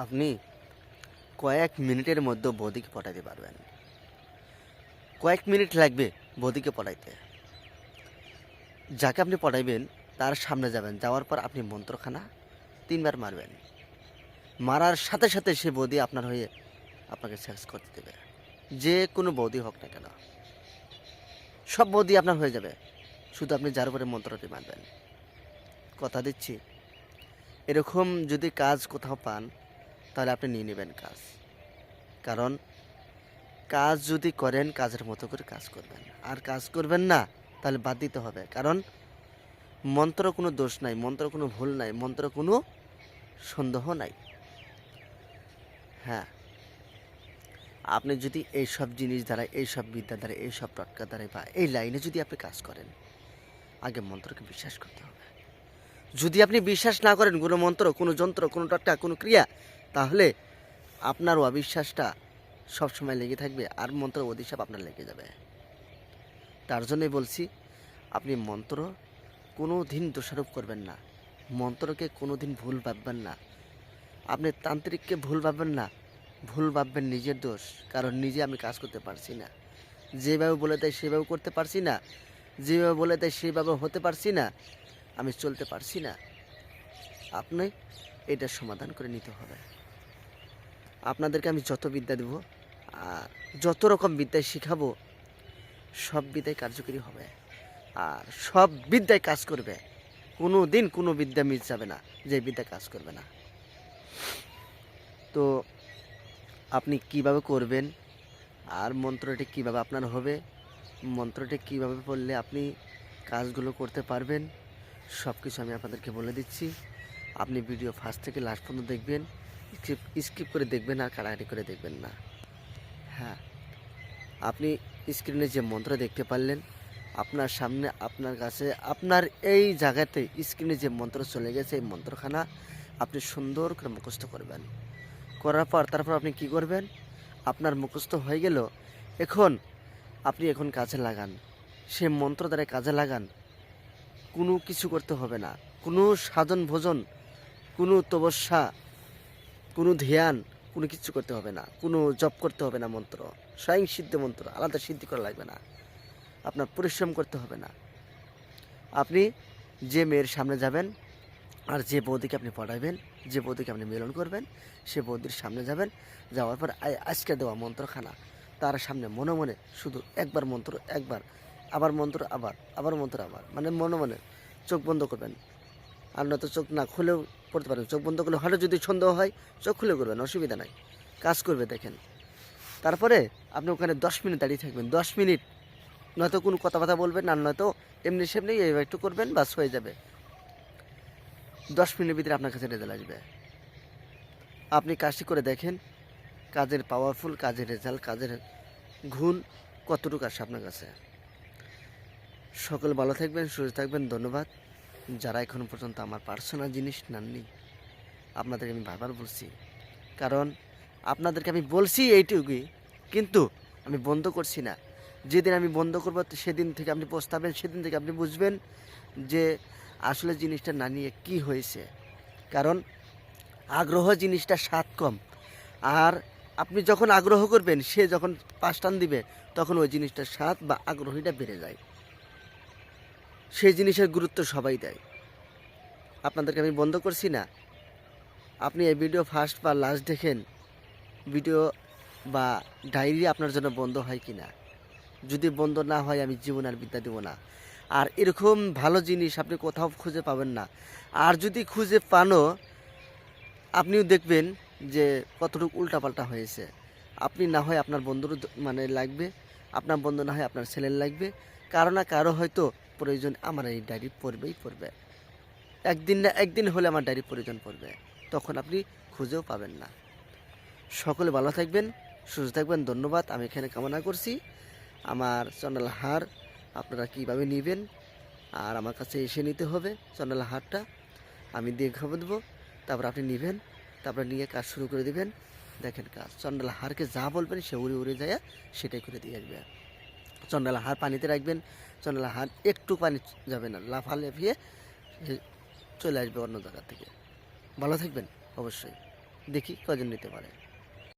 আপনি কয়েক মিনিটের মধ্যে বৌদিকে পটাইতে পারবেন। কয়েক মিনিট লাগবে বৌদিকে পটাইতে। যাকে আপনি পটাইবেন, তার সামনে যাবেন, যাওয়ার পর আপনি মন্ত্রখানা তিনবার মারবেন। মারার সাথে সাথে সে বৌদি আপনার হয়ে আপনাকে সেক্স করতে দেবে। যে কোনো বৌদি হোক না কেন। সব বৌদি আপনার হয়ে যাবে। শুধু আপনি যার উপরে মন্ত্রটি মারবেন। কথা দিচ্ছি। এরকম যদি কাজ কোথাও পান তাহলে আপনি নিয়ে নেবেন কাজ। কারণ কাজ যদি করেন, কাজের মতো করে কাজ করবেন। আর কাজ করবেন না, তাহলে বাদ দিতে হবে। কারণ মন্ত্র কোনো দোষ নাই, মন্ত্র কোনো ভুল নাই, মন্ত্র কোনো সন্দেহ নাই। হ্যাঁ। আপনি যদি এই সব জিনিস দ্বারা এই সব বিদ্যা দ্বারা এই সব টটকা দ্বারা বা এই লাইনে যদি আপনি কাজ করেন, আগে মন্ত্রকে বিশ্বাস করতে হবে। যদি আপনি বিশ্বাস না করেন, কোনো মন্ত্র, কোনো যন্ত্র, কোনো টটকা কোনো ক্রিয়া তাহলে আপনার অবিশ্বাসটা সবসময় লেগে থাকবে আর মন্ত্র অধিসাপ আপনার লেগে যাবে। তার জন্যই বলছি, আপনি মন্ত্র কোনো দিন দোষারোপ করবেন না। মন্ত্রকে কোনো দিন ভুল ভাববেন না। আপনি তান্ত্রিককে ভুল ভাববেন না, ভুল ভাববেন নিজের দোষ, কারণ নিজে আমি কাজ করতে পারছি না। যেভাবে বলে দেয় সেভাবে করতে পারছি না, যেভাবে বলে দেয় সেভাবে হতে পারছি না, আমি চলতে পারছি না। আপনি এটা সমাধান করে নিতে হবে। আপনাদেরকে আমি যত বিদ্যা দেব, আর যত রকম বিদ্যায় শেখাবো, সব বিদ্যায় কার্যকরী হবে। আর সব বিদ্যায় কাজ করবে। কোনো দিন কোনো বিদ্যা মিস যাবে না, যে বিদ্যা কাজ করবে না। তো আপনি কীভাবে করবেন, আর মন্ত্রটি কীভাবে আপনার হবে, মন্ত্রটি কীভাবে পড়লে আপনি কাজগুলো করতে পারবেন সব কিছু আমি আপনাদেরকে বলে দিচ্ছি। আপনি ভিডিও ফার্স্ট থেকে লাস্ট পর্যন্ত দেখবেন। স্কিপ স্কিপ করে দেখবেন আর কাড়াকাড়ি করে দেখবেন না। হ্যাঁ আপনি স্ক্রিনে যে মন্ত্র দেখতে পারলেন, আপনার সামনে, আপনার কাছে, আপনার এই জায়গাতে স্ক্রিনে যে মন্ত্র চলে গেছে, এই মন্ত্রখানা আপনি সুন্দর করে মুখস্থ করবেন। করার পর, তারপর আপনি কি করবেন? আপনার মুখস্থ হয়ে গেল, এখন আপনি এখন কাজে লাগান। সে মন্ত্র দ্বারা কাজে লাগান। কোনো কিছু করতে হবে না। কোনো সাধন ভোজন কোনো তপস্যা কোনো ধ্যান, কোনো কিছু করতে হবে না, কোনো জপ করতে হবে না মন্ত্র, স্বয়ং সিদ্ধ মন্ত্র, আলাদা সিদ্ধি করা লাগবে না। আপনার পরিশ্রম করতে হবে না। আপনি যে মেয়ের সামনে যাবেন আর যে বৌদিকে আপনি পড়াবেন যে বৌদিকে আপনি মিলন করবেন, সে বৌদির সামনে যাবেন, যাওয়ার পর আজকে দেওয়া মন্ত্রখানা। তার সামনে মনে মনে শুধু একবার মন্ত্র, একবার, আবার মন্ত্র, আবার আবার মন্ত্র, আবার মানে মনে মনে চোখ বন্ধ করবেন। আর নয়তো চোখ না খুলেও পড়তে পারেন। চোখ বন্ধ করলে হঠাৎ যদি সন্দেহ হয়, চোখ খুলে করবেন অসুবিধা নাই। কাজ করবে, দেখেন। তারপরে আপনি ওখানে দশ মিনিট দাঁড়িয়ে থাকবেন। দশ মিনিট, নয়তো কোনো কথাবার্তা বলবেন আর নয়তো এমনি সেমনি এইভাবে একটু করবেন, বাস হয়ে যাবে। দশ মিনিটের ভিতরে আপনার কাছে রেজাল্ট আসবে। আপনি কাজটি করে দেখেন, কাজের পাওয়ারফুল কাজের রেজাল্ট কাজের গুণ কতটুকু আসে আপনার কাছে। সকল ভালো থাকবেন, সুস্থ থাকবেন, ধন্যবাদ। যারা এখনও পর্যন্ত আমার পার্সোনাল জিনিস নেননি, আপনাদেরকে আমি বারবার বলছি। কারণ আপনাদেরকে আমি বলছি এইটুকুই, কিন্তু আমি বন্ধ করছি না। যেদিন আমি বন্ধ করব, সেদিন থেকে আপনি পস্তাবেন সেদিন থেকে আপনি বুঝবেন যে আসলে জিনিসটা না নিয়ে কী হয়েছে। কারণ আগ্রহ জিনিসটা স্বাদ কম। আর আপনি যখন আগ্রহ করবেন, সে যখন পাঁচ টান দিবে, তখন ওই জিনিসটার স্বাদ বা আগ্রহীটা বেড়ে যায়। সেই জিনিসের গুরুত্ব সবাই দেয়। আপনাদেরকে আমি বন্ধ করছি না। আপনি এই ভিডিও ফার্স্ট বা লাস্ট দেখেন ভিডিও বা ডায়েরি আপনার জন্য বন্ধ হয় কি না যদি বন্ধ না হয়, আমি জীবন আর বিদ্যা দেবো না। আর এরকম ভালো জিনিস আপনি কোথাও খুঁজে পাবেন না। আর যদি খুঁজে পানও, আপনিও দেখবেন যে কতটুকু উল্টাপাল্টা হয়েছে। আপনি না হয় আপনার বন্ধুর মানে লাগবে, আপনার বন্ধু না হয় আপনার ছেলের লাগবে। কারও না কারও হয়তো প্রয়োজন আমার এই ডায়েরি পড়বেই পড়বে। একদিন না একদিন হলে আমার ডায়েরি প্রয়োজন পড়বে। তখন আপনি খুঁজেও পাবেন না। সকলে ভালো থাকবেন, সুস্থ থাকবেন, ধন্যবাদ। আমি এখানে কামনা করছি। আমার চন্ডাল হার আপনারা কীভাবে নেবেন? আর আমার কাছে এসে নিতে হবে চন্ডাল হারটা। আমি দিয়ে খাব দেবো, তারপর আপনি নেবেন, তারপর নিয়ে কাজ শুরু করে দিবেন। দেখেন কাজ চন্ডাল হারকে যা বলবেন সে উড়ে উড়ে যায়, সেটাই করে দিয়ে আসবে। চন্ডাল হাত পানিতে রাখবেন, চন্ডালা হাত একটু পানি যাবে না, লাফা লাফিয়ে চলে আসবে অন্য জায়গা থেকে। ভালো থাকবেন অবশ্যই। দেখি কজন নিতে পারে।